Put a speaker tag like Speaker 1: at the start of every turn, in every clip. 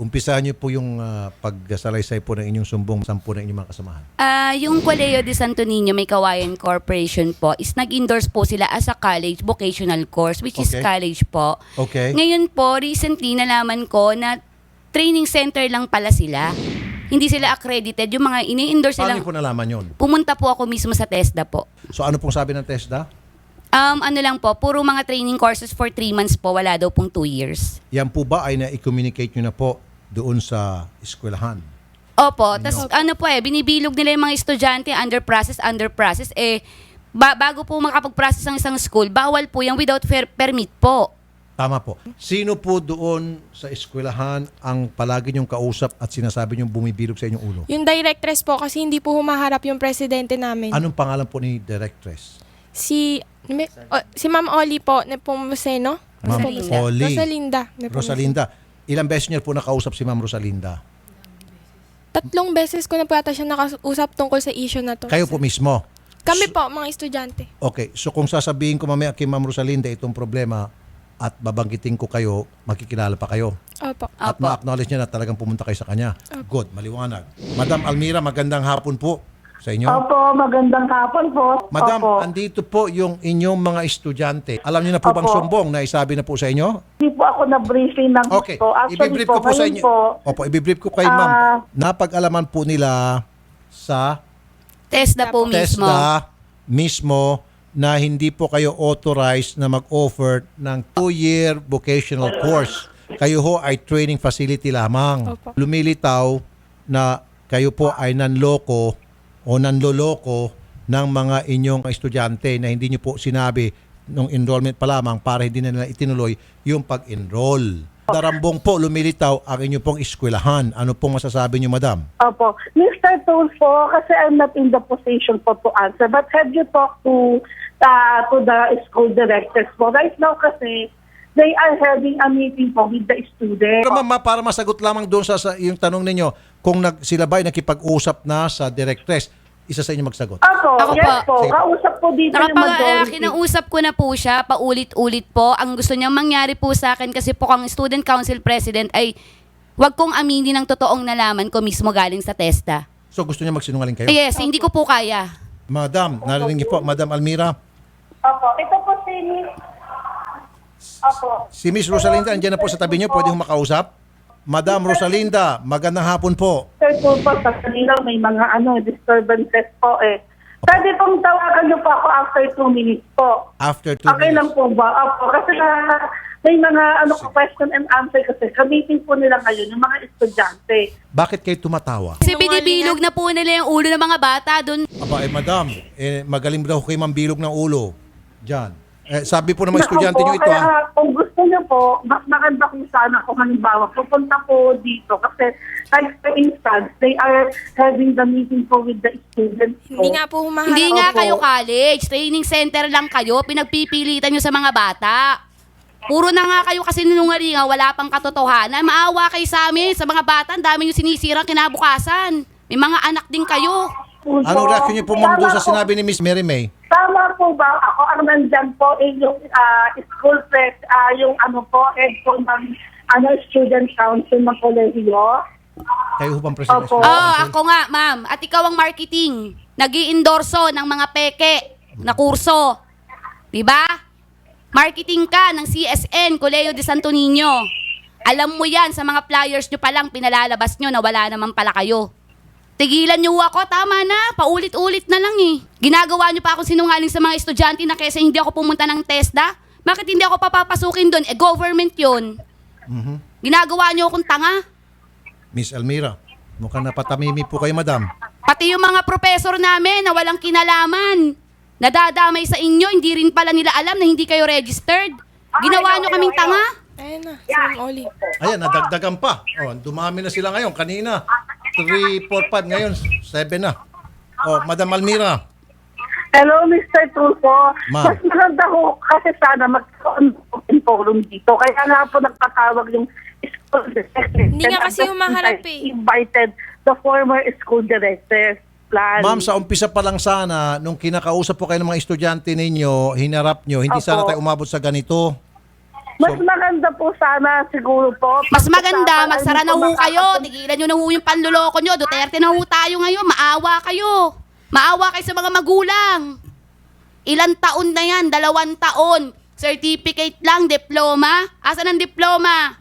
Speaker 1: umpisahan niyo po yung ah, pagsalaysay po ng inyong sumbong sampu ng inyong mga kasamahan.
Speaker 2: Ah, yung Colegio de Santo Niño, may Kawayan Corporation po, is nag-endorse po sila as a college vocational course, which is
Speaker 1: Okay.
Speaker 2: college po.
Speaker 1: Okay?
Speaker 2: Ngayon po, recently nalaman ko na training center lang pala sila. Hindi sila accredited. Yung mga ini-endorse
Speaker 1: Paano niyo po nalaman yun?
Speaker 2: Pumunta po ako mismo sa TESDA po.
Speaker 1: So ano pong sabi ng TESDA?
Speaker 2: Um, ano lang po, puro mga training courses for 3 months po, wala daw pong 2 years.
Speaker 1: Yan po ba ay na-communicate nyo na po doon sa eskwelahan?
Speaker 2: Opo, tas ano po eh, binibilog nila yung mga estudyante under process, under process. Eh, ba- bago po makapag-process ang isang school, bawal po yung without fair permit po.
Speaker 1: Tama po. Sino po doon sa eskwelahan ang palagi niyong kausap at sinasabi niyong bumibilog sa inyong ulo?
Speaker 3: Yung directress po kasi hindi po humaharap yung presidente namin.
Speaker 1: Anong pangalan po ni Directress?
Speaker 3: Si may- o- si Ma'am Oli po, Nepomuceno.
Speaker 1: Ma'am
Speaker 2: Rosalinda.
Speaker 1: Oli.
Speaker 3: Rosalinda. Nepomuceno.
Speaker 1: Rosalinda. Ilang beses niyo po nakausap si Ma'am Rosalinda?
Speaker 3: Tatlong beses ko na po yata siya nakausap tungkol sa issue na to.
Speaker 1: Kayo po mismo.
Speaker 3: Kami po, mga estudyante.
Speaker 1: Okay, so kung sasabihin ko mamaya kay Ma'am Rosalinda itong problema at babanggitin ko kayo, makikilala pa kayo.
Speaker 3: Opo.
Speaker 1: At
Speaker 2: Opo.
Speaker 1: ma-acknowledge niya na talagang pumunta kayo sa kanya. Good, maliwanag. Madam Almira, magandang hapon po sa inyo.
Speaker 4: Opo, magandang hapon po.
Speaker 1: Madam,
Speaker 4: Opo.
Speaker 1: andito po yung inyong mga estudyante. Alam niyo na po bang
Speaker 4: Opo.
Speaker 1: sumbong na isabi na po sa inyo?
Speaker 4: Hindi po ako na-briefing ng
Speaker 1: Okay,
Speaker 4: gusto. Actually
Speaker 1: ibibrief
Speaker 4: po,
Speaker 1: ko po sa
Speaker 4: ngayon
Speaker 1: inyo.
Speaker 4: po,
Speaker 1: Opo, ibibrief ko kay
Speaker 4: Ah.
Speaker 1: ma'am. Napag-alaman po nila sa
Speaker 2: TESDA po mismo.
Speaker 1: TESDA mismo na hindi po kayo authorized na mag-offer ng two-year vocational course. Kayo ho ay training facility lamang.
Speaker 3: Opo.
Speaker 1: Lumilitaw na kayo po ay nanloko o nanloloko ng mga inyong estudyante na hindi nyo po sinabi nung enrollment pa lamang para hindi na nila itinuloy yung pag-enroll. Darambong po lumilitaw ang inyong pong eskwelahan. Ano pong masasabi nyo, madam?
Speaker 4: Opo. Mr. Tulfo, kasi I'm not in the position po to answer, but have you talked to uh, to the school directors po? Right now kasi, they are having a meeting po with the students.
Speaker 1: Pero ma'am, para masagot lamang doon sa, sa yung tanong ninyo, kung nag, sila ba ay nakipag-usap na sa directress, isa sa inyo magsagot.
Speaker 4: Ako,
Speaker 2: Ako
Speaker 4: yes
Speaker 2: po.
Speaker 4: po.
Speaker 1: Sige.
Speaker 4: Kausap po dito yung
Speaker 2: Nakapag, uh,
Speaker 4: majority.
Speaker 2: kinausap ko na po siya, paulit-ulit po. Ang gusto niyang mangyari po sa akin kasi po kang student council president ay wag kong aminin ang totoong nalaman ko mismo galing sa TESDA.
Speaker 1: So gusto niya magsinungaling kayo?
Speaker 2: Yes, hindi ko po kaya.
Speaker 1: Madam, narinig niyo po, Madam Almira.
Speaker 4: Opo. Ito po si Miss... Opo.
Speaker 1: Si Miss Rosalinda, andyan na po sa tabi niyo, pwede hong makausap. Madam Rosalinda, magandang hapon po.
Speaker 4: Sir Tulfo, sa kanila may mga ano disturbances po eh. Pwede pong tawagan niyo po ako after two minutes po.
Speaker 1: After two
Speaker 4: Okay lang
Speaker 1: minutes.
Speaker 4: po ba? Opo, kasi na, may mga ano question and answer kasi ka-meeting po nila ngayon yung mga estudyante.
Speaker 1: Bakit kayo tumatawa?
Speaker 2: Kasi binibilog na po nila yung ulo ng mga bata doon.
Speaker 1: Aba, eh madam, eh, magaling daw kayo mambilog ng ulo. Diyan. Eh, sabi po ng mga estudyante niyo ito
Speaker 4: kaya
Speaker 1: ah.
Speaker 4: kung gusto niyo po, mas maganda kung sana kung halimbawa pupunta po dito kasi like for instance, they are having the meeting po with the students po.
Speaker 3: Hindi nga po humaharap.
Speaker 2: Hindi nga
Speaker 4: Opo.
Speaker 2: kayo college, training center lang kayo, pinagpipilitan nyo sa mga bata. Puro na nga kayo kasi nungalinga, wala pang katotohanan. Maawa kayo sa amin, sa mga bata, ang dami nyo sinisirang kinabukasan. May mga anak din kayo.
Speaker 1: Anong reaction niyo po ma'am sa sinabi ni Miss Mary May?
Speaker 4: Po ba? Ako ang nandyan po eh, yung ah, school press, ah, yung ano po, head po ng ano, student council ng kolehiyo.
Speaker 1: Kayo ho bang president?
Speaker 4: Opo.
Speaker 2: Oo, oh, ako nga, ma'am. At ikaw ang marketing. nag endorso ng mga peke na kurso. Diba? Marketing ka ng CSN, Colegio de Santo Niño. Alam mo yan, sa mga flyers nyo pa lang, pinalalabas nyo na wala naman pala kayo. Tigilan nyo ako, tama na, paulit-ulit na lang eh. Ginagawa nyo pa akong sinungaling sa mga estudyante na kesa hindi ako pumunta ng TESDA. Bakit hindi ako papapasukin doon? Eh, government yun. Ginagawa nyo akong tanga.
Speaker 1: Miss Almira, mukhang napatamimi po kayo madam.
Speaker 2: Pati yung mga professor namin na walang kinalaman. Nadadamay sa inyo, hindi rin pala nila alam na hindi kayo registered. Ginawa nyo kaming tanga.
Speaker 3: Ayun na, si Ma'am Oli.
Speaker 1: Ayan, nadagdagan pa. Oh, dumami na sila ngayon. Kanina, 3, 4, 5. Ngayon, 7 na. Oh, Madam Almira.
Speaker 4: Hello, Mr. Tulfo.
Speaker 1: Ma'am.
Speaker 4: Mas maganda ko kasi sana magkaroon ng forum dito. Kaya nga po nagpatawag yung school director.
Speaker 3: Hindi nga kasi humaharap eh.
Speaker 4: Invited the former school director. Plan.
Speaker 1: Ma'am, sa umpisa pa lang sana, nung kinakausap po kayo ng mga estudyante ninyo, hinarap nyo, hindi
Speaker 4: Opo.
Speaker 1: sana tayo umabot sa ganito.
Speaker 4: Mas maganda po sana siguro po.
Speaker 2: Mas maganda,
Speaker 4: pag-usapan,
Speaker 2: magsara na
Speaker 4: po
Speaker 2: ho kayo.
Speaker 4: makakapag-
Speaker 2: Tigilan nyo na ho yung panluloko nyo. Duterte na ho tayo ngayon. Maawa kayo. Maawa kayo sa mga magulang. Ilan taon na yan? Dalawang taon. Certificate lang, diploma. Asan ang diploma?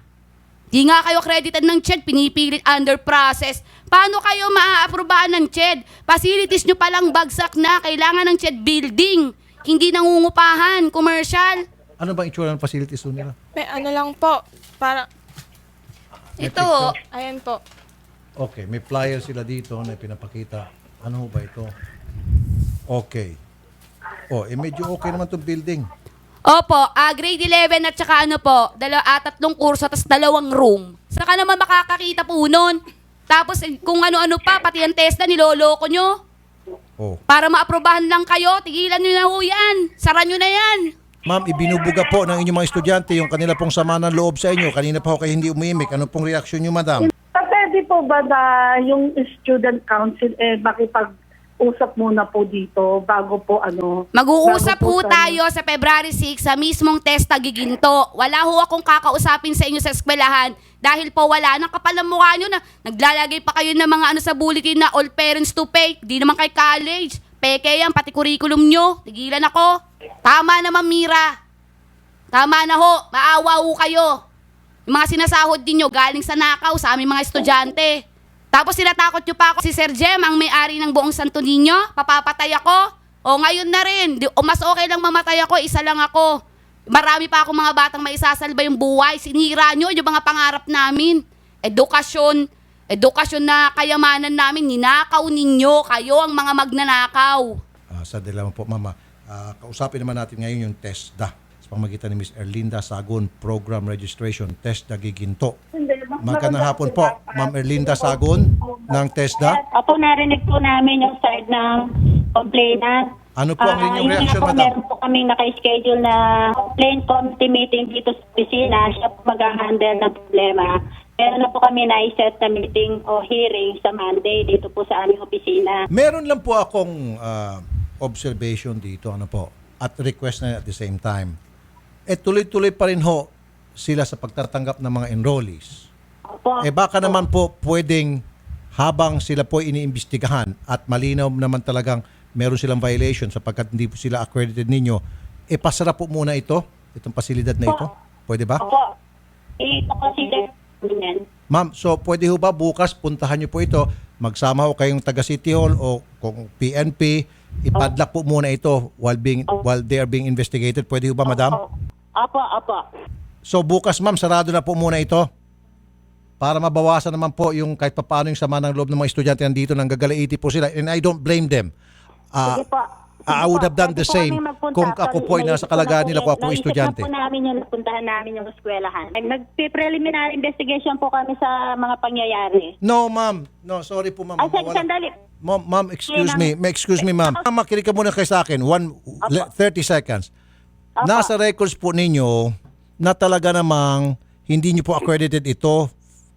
Speaker 2: Di nga kayo credited ng CHED, pinipilit under process. Paano kayo maaaprobahan ng CHED? Facilities nyo palang bagsak na. Kailangan ng CHED building. Hindi nangungupahan. Commercial.
Speaker 1: Ano bang itsura ng facilities doon nila?
Speaker 3: May ano lang po, para,
Speaker 2: Ito.
Speaker 3: ayan po.
Speaker 1: Okay, may flyer sila dito na pinapakita. Ano ho ba ito? Okay. Oh, eh medyo okay naman itong building.
Speaker 2: Opo, ah, grade 11 at saka ano po, dalawa, ah, tatlong kurso tapos dalawang room. Saka naman makakakita po nun. Tapos eh, kung ano-ano pa, pati ang testa niloloko nyo.
Speaker 1: Oh.
Speaker 2: Para maaprobahan lang kayo, tigilan nyo na ho yan. Sara nyo na yan.
Speaker 1: Ma'am, ibinubuga po ng inyong mga estudyante yung kanila pong sama ng loob sa inyo. Kanina pa ho kayo hindi umimik. Ano pong reaksyon nyo, madam?
Speaker 4: Pwede po ba na yung student council eh makipag-usap muna po dito bago po ano?
Speaker 2: Mag-uusap
Speaker 4: bago
Speaker 2: po tayo sa February 6 sa mismong testa giginto. Wala ho akong kakausapin sa inyo sa eskwelahan dahil po wala nang kapal ng mukha nyo na naglalagay pa kayo ng mga ano sa bulletin na all parents to pay. Di naman kay college. Peke yan, pati curriculum nyo. Tigilan ako. Tama naman, Mira. Tama na ho. Maawa ho kayo. Yung mga sinasahod din nyo galing sa nakaw sa aming mga estudyante. Tapos sinatakot nyo pa ako si Sir Jem, ang may-ari ng buong Santo Niño. Papapatay ako. O ngayon na rin. O mas okay lang mamatay ako, isa lang ako. Marami pa akong mga batang maisasalba yung buhay. Sinira nyo yung mga pangarap namin. Edukasyon. Edukasyon na kayamanan namin. Ninakaw ninyo. Kayo ang mga magnanakaw.
Speaker 1: Ah, sa lamang po, mama. Ah, kausapin naman natin ngayon yung TESDA sa pamagitan ni Miss Erlinda Sagon, Program Registration, TESDA Giginto.
Speaker 4: Hindi,
Speaker 1: Magandang
Speaker 4: maganda
Speaker 1: hapon po, Ma'am Erlinda Sagon ng TESDA.
Speaker 5: Opo, narinig po namin yung side ng complainant.
Speaker 1: Ano po ang
Speaker 5: Ah,
Speaker 1: inyong
Speaker 5: nga
Speaker 1: reaction,
Speaker 5: po,
Speaker 1: madam?
Speaker 5: Meron po kaming naka-schedule na complaint committee meeting dito sa opisina. Siya po mag-handle ng problema. Meron na po kami na-set na meeting o hearing sa Monday dito po sa aming opisina.
Speaker 1: Meron lang po akong ah, observation dito, ano po, at request na at the same time. Eh tuloy-tuloy pa rin ho sila sa pagtatanggap ng mga enrollees.
Speaker 5: Opo.
Speaker 1: Eh baka naman po pwedeng habang sila po iniimbestigahan at malinaw naman talagang meron silang violation sapagkat hindi po sila accredited ninyo, eh pasara po muna ito, itong pasilidad na ito. Pwede ba?
Speaker 5: Opo. I-consider namin
Speaker 1: Ma'am, so pwede ho ba bukas puntahan niyo po ito, magsama ho kayong taga City Hall o kung PNP, ipadlock po muna ito while being while they are being investigated. Pwede ho ba, madam?
Speaker 5: Opo, opo.
Speaker 1: So bukas, ma'am, sarado na po muna ito para mabawasan naman po yung kahit papaano yung sama ng loob ng mga estudyante nandito nang gagalaiti po sila and I don't blame them. Ah,
Speaker 5: Sige po.
Speaker 1: I would have done the
Speaker 5: Pwede po
Speaker 1: same
Speaker 5: kami magpunta.
Speaker 1: kung ako po ay nasa
Speaker 5: ko na
Speaker 1: kalagayan
Speaker 5: po
Speaker 1: nila kung ako
Speaker 5: Naisip
Speaker 1: estudyante.
Speaker 5: po namin yung napuntahan namin yung eskwelahan. Nag-preliminary investigation po kami sa mga pangyayari.
Speaker 1: No, ma'am. No, sorry po, ma'am.
Speaker 5: Ay, sand-
Speaker 1: Wala-
Speaker 5: sandali.
Speaker 1: Ma'am, ma'am, excuse me. May excuse me, ma'am. Ma'am, makinig ka muna kayo sa akin. One, le- 30 seconds. Nasa records po ninyo na talaga namang hindi nyo po accredited ito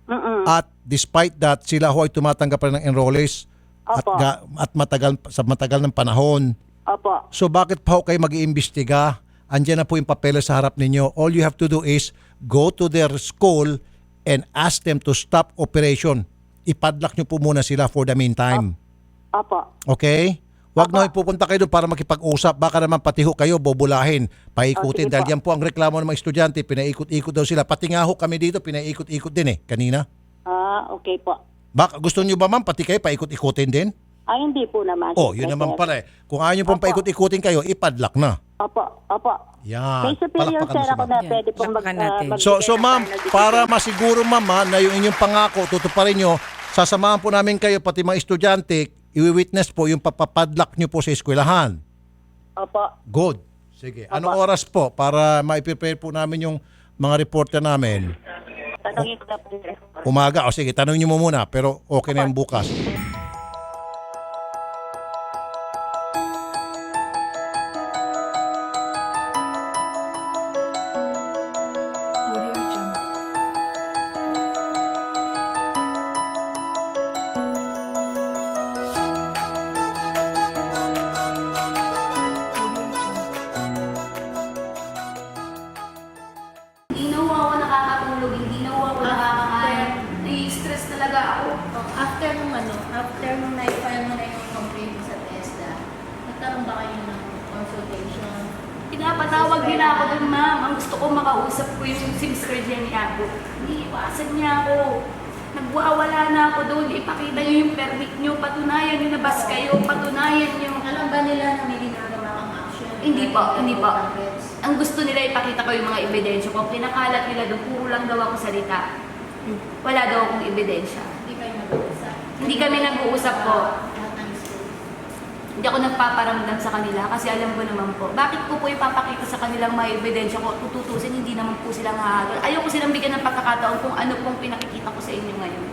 Speaker 5: Mm-mm.
Speaker 1: at despite that, sila ho ay tumatanggap pa rin ng enrollees at,
Speaker 5: Opo.
Speaker 1: ga- at matagal, sa matagal ng panahon.
Speaker 5: Opo.
Speaker 1: So bakit pa ho kayo mag-iimbestiga? Andiyan na po yung papeles sa harap ninyo. All you have to do is go to their school and ask them to stop operation. Ipadlock nyo po muna sila for the meantime.
Speaker 5: Opo.
Speaker 1: Okay? Huwag na pupunta kayo doon para makipag-usap. Baka naman pati ho kayo bobulahin, paikutin.
Speaker 5: Oh, sige
Speaker 1: Dahil
Speaker 5: po.
Speaker 1: yan po ang reklamo ng mga estudyante. Pinaikot-ikot daw sila. Pati nga ho kami dito, pinaikot-ikot din eh, kanina.
Speaker 5: Ah, okay po.
Speaker 1: Baka gusto nyo ba ma'am, pati kayo paikot-ikutin din?
Speaker 5: Ay, hindi po naman.
Speaker 1: Oh, yun naman pala eh. Kung ayaw nyo pong
Speaker 5: Opo.
Speaker 1: paikot-ikutin kayo, ipadlock na.
Speaker 5: Opo, opo.
Speaker 1: Yan.
Speaker 5: May superior
Speaker 1: Palakpakan mo
Speaker 5: sir
Speaker 1: si
Speaker 5: ako
Speaker 1: ma'am.
Speaker 5: na
Speaker 6: Yan,
Speaker 5: pwede pong mag,
Speaker 6: palakpakan
Speaker 5: uh,
Speaker 6: natin.
Speaker 1: So, so ma'am, para masiguro ma'am ha, na yung inyong pangako, tutuparin nyo, sasamahan po namin kayo, pati mga estudyante, iwi-witness po yung papapadlock nyo po sa eskwelahan.
Speaker 5: Opo.
Speaker 1: Good. Sige. Anong oras po para ma-prepare po namin yung mga reporter namin?
Speaker 5: Tanongin ko na po. sir.
Speaker 1: Umaga. O sige, tanongin nyo mo muna. Pero okay na yung bukas.
Speaker 2: Pinapatawag nila ako dun, ma'am. Ang gusto ko makausap ko yung si Mr. Jenny Abu. Iniiwasan niya ako. Nagwawala na ako doon. Ipakita niyo yung permit niyo. Patunayan niyo na bas kayo. Patunayan niyo.
Speaker 6: Alam ba nila na may ginagawa kang action?
Speaker 2: Hindi po, hindi po. Ang gusto nila ipakita ko yung mga ebidensya ko. Pinakalat nila doon. Puro lang daw ako salita. Wala daw akong ebidensya.
Speaker 6: Hindi kayo nag-uusap?
Speaker 2: Hindi kami nag-uusap po. Hindi ako nagpaparamdam sa kanila kasi alam ko naman po. Bakit ko po ipapakita sa kanilang mga ebidensya ko? Tututusin, hindi naman po silang hahatol. Ayoko silang bigyan ng pagkakataon kung ano pong pinakikita ko sa inyo ngayon.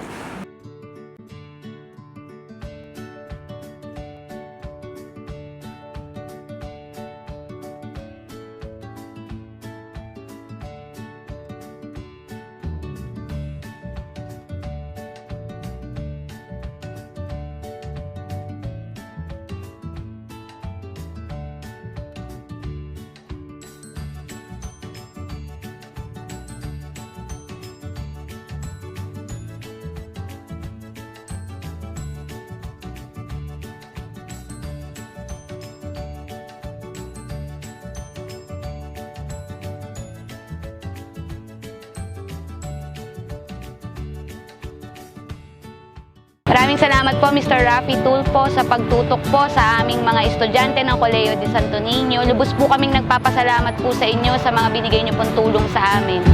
Speaker 7: Maraming salamat po Mr. Rafi Tulfo sa pagtutok po sa aming mga estudyante ng Colegio de Santo Niño. Lubos po kaming nagpapasalamat po sa inyo sa mga binigay niyo pong tulong sa amin.